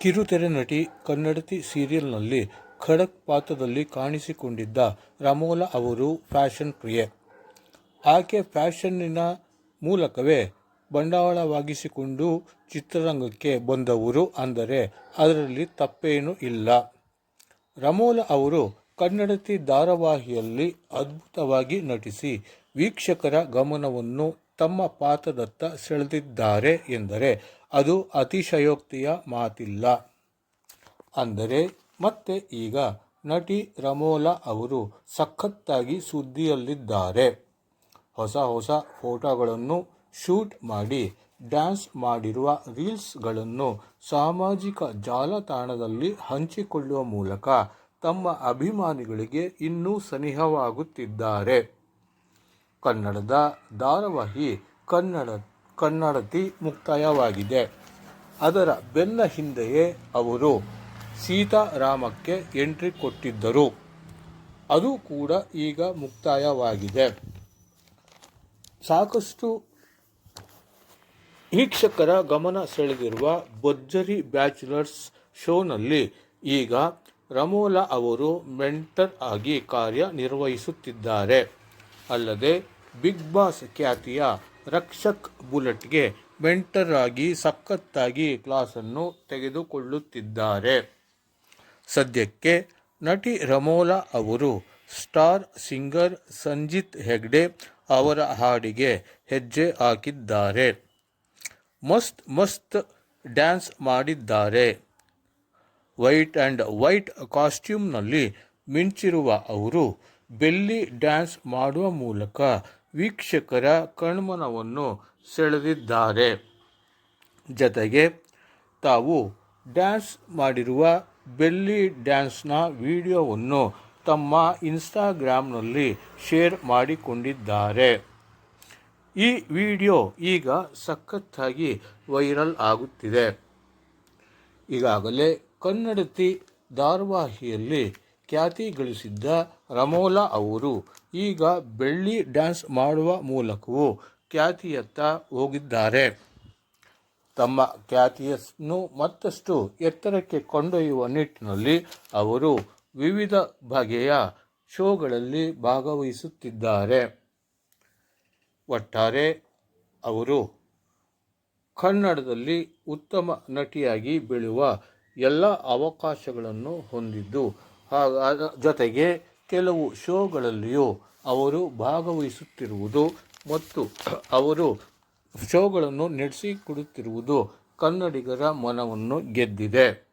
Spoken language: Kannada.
ಕಿರುತೆರೆ ನಟಿ ಕನ್ನಡತಿ ಸೀರಿಯಲ್ನಲ್ಲಿ ಖಡಕ್ ಪಾತ್ರದಲ್ಲಿ ಕಾಣಿಸಿಕೊಂಡಿದ್ದ ರಮೋಲಾ ಅವರು ಫ್ಯಾಷನ್ ಪ್ರಿಯೆ. ಆಕೆ ಫ್ಯಾಷನ್ನಿನ ಮೂಲಕವೇ ಬಂಡವಾಳವಾಗಿಸಿಕೊಂಡು ಚಿತ್ರರಂಗಕ್ಕೆ ಬಂದವರು ಅಂದರೆ ಅದರಲ್ಲಿ ತಪ್ಪೇನೂ ಇಲ್ಲ. ರಮೋಲಾ ಅವರು ಕನ್ನಡತಿ ಧಾರಾವಾಹಿಯಲ್ಲಿ ಅದ್ಭುತವಾಗಿ ನಟಿಸಿ ವೀಕ್ಷಕರ ಗಮನವನ್ನು ತಮ್ಮ ಪಾತ್ರದತ್ತ ಸೆಳೆದಿದ್ದಾರೆ ಎಂದರೆ ಅದು ಅತಿಶಯೋಕ್ತಿಯ ಮಾತಿಲ್ಲ. ಅಂದರೆ, ಮತ್ತೆ ಈಗ ನಟಿ ರಮೋಲಾ ಅವರು ಸಖತ್ತಾಗಿ ಸುದ್ದಿಯಲ್ಲಿದ್ದಾರೆ. ಹೊಸ ಹೊಸ ಫೋಟೋಗಳನ್ನು ಶೂಟ್ ಮಾಡಿ, ಡ್ಯಾನ್ಸ್ ಮಾಡಿರುವ ರೀಲ್ಸ್ಗಳನ್ನು ಸಾಮಾಜಿಕ ಜಾಲತಾಣದಲ್ಲಿ ಹಂಚಿಕೊಳ್ಳುವ ಮೂಲಕ ತಮ್ಮ ಅಭಿಮಾನಿಗಳಿಗೆ ಇನ್ನೂ ಸನಿಹವಾಗುತ್ತಿದ್ದಾರೆ. ಕನ್ನಡದ ಧಾರಾವಾಹಿ ಕನ್ನಡ ಕನ್ನಡತಿ ಮುಕ್ತಾಯವಾಗಿದೆ. ಅದರ ಬೆನ್ನ ಹಿಂದೆಯೇ ಅವರು ಸೀತಾರಾಮಕ್ಕೆ ಎಂಟ್ರಿ ಕೊಟ್ಟಿದ್ದರು. ಅದು ಕೂಡ ಈಗ ಮುಕ್ತಾಯವಾಗಿದೆ. ಸಾಕಷ್ಟು ವೀಕ್ಷಕರ ಗಮನ ಸೆಳೆದಿರುವ ಭರ್ಜರಿ ಬ್ಯಾಚುಲರ್ಸ್ ಶೋನಲ್ಲಿ ಈಗ ರಮೋಲಾ ಅವರು ಮೆಂಟರ್ ಆಗಿ ಕಾರ್ಯನಿರ್ವಹಿಸುತ್ತಿದ್ದಾರೆ ಅಲ್ಲದೆ ಬಿಗ್ ಬಾಸ್ ಖ್ಯಾತಿಯ ರಕ್ಷಕ್ ಬುಲೆಟ್ಗೆ ಮೆಂಟರ್ ಆಗಿ ಸಖತ್ತಾಗಿ ಕ್ಲಾಸನ್ನು ತೆಗೆದುಕೊಳ್ಳುತ್ತಿದ್ದಾರೆ. ಸದ್ಯಕ್ಕೆ ನಟಿ ರಮೋಲಾ ಅವರು ಸ್ಟಾರ್ ಸಿಂಗರ್ ಸಂಜಿತ್ ಹೆಗ್ಡೆ ಅವರ ಹಾಡಿಗೆ ಹೆಜ್ಜೆ ಹಾಕಿದ್ದಾರೆ. ಮಸ್ತ್ ಮಸ್ತ್ ಡ್ಯಾನ್ಸ್ ಮಾಡಿದ್ದಾರೆ. ವೈಟ್ ಆ್ಯಂಡ್ ವೈಟ್ ಕಾಸ್ಟ್ಯೂಮ್ನಲ್ಲಿ ಮಿಂಚಿರುವ ಅವರು ಬೆಲ್ಲಿ ಡ್ಯಾನ್ಸ್ ಮಾಡುವ ಮೂಲಕ ವೀಕ್ಷಕರ ಕಣ್ಮನವನ್ನು ಸೆಳೆದಿದ್ದಾರೆ. ಜತೆಗೆ ತಾವು ಡ್ಯಾನ್ಸ್ ಮಾಡಿರುವ ಬೆಲ್ಲಿ ಡ್ಯಾನ್ಸ್ನ ವಿಡಿಯೋವನ್ನು ತಮ್ಮ ಇನ್ಸ್ಟಾಗ್ರಾಮ್ನಲ್ಲಿ ಶೇರ್ ಮಾಡಿಕೊಂಡಿದ್ದಾರೆ. ಈ ವಿಡಿಯೋ ಈಗ ಸಖತ್ತಾಗಿ ವೈರಲ್ ಆಗುತ್ತಿದೆ. ಈಗಾಗಲೇ ಕನ್ನಡತಿ ಧಾರಾವಾಹಿಯಲ್ಲಿ ಖ್ಯಾತಿ ಗಳಿಸಿದ್ದ ರಮೋಲಾ ಅವರು ಈಗ ಬೆಳ್ಳಿ ಡ್ಯಾನ್ಸ್ ಮಾಡುವ ಮೂಲಕವೂ ಖ್ಯಾತಿಯತ್ತ ಹೋಗಿದ್ದಾರೆ. ತಮ್ಮ ಖ್ಯಾತಿಯನ್ನು ಮತ್ತಷ್ಟು ಎತ್ತರಕ್ಕೆ ಕೊಂಡೊಯ್ಯುವ ನಿಟ್ಟಿನಲ್ಲಿ ಅವರು ವಿವಿಧ ಬಗೆಯ ಶೋಗಳಲ್ಲಿ ಭಾಗವಹಿಸುತ್ತಿದ್ದಾರೆ. ಒಟ್ಟಾರೆ ಅವರು ಕನ್ನಡದಲ್ಲಿ ಉತ್ತಮ ನಟಿಯಾಗಿ ಬೆಳೆಯುವ ಎಲ್ಲ ಅವಕಾಶಗಳನ್ನು ಹೊಂದಿದ್ದು ಜೊತೆಗೆ ಕೆಲವು ಶೋಗಳಲ್ಲಿಯೂ ಅವರು ಭಾಗವಹಿಸುತ್ತಿರುವುದು ಮತ್ತು ಅವರು ಶೋಗಳನ್ನು ನಡೆಸಿಕೊಡುತ್ತಿರುವುದು ಕನ್ನಡಿಗರ ಮನವನ್ನು ಗೆದ್ದಿದೆ.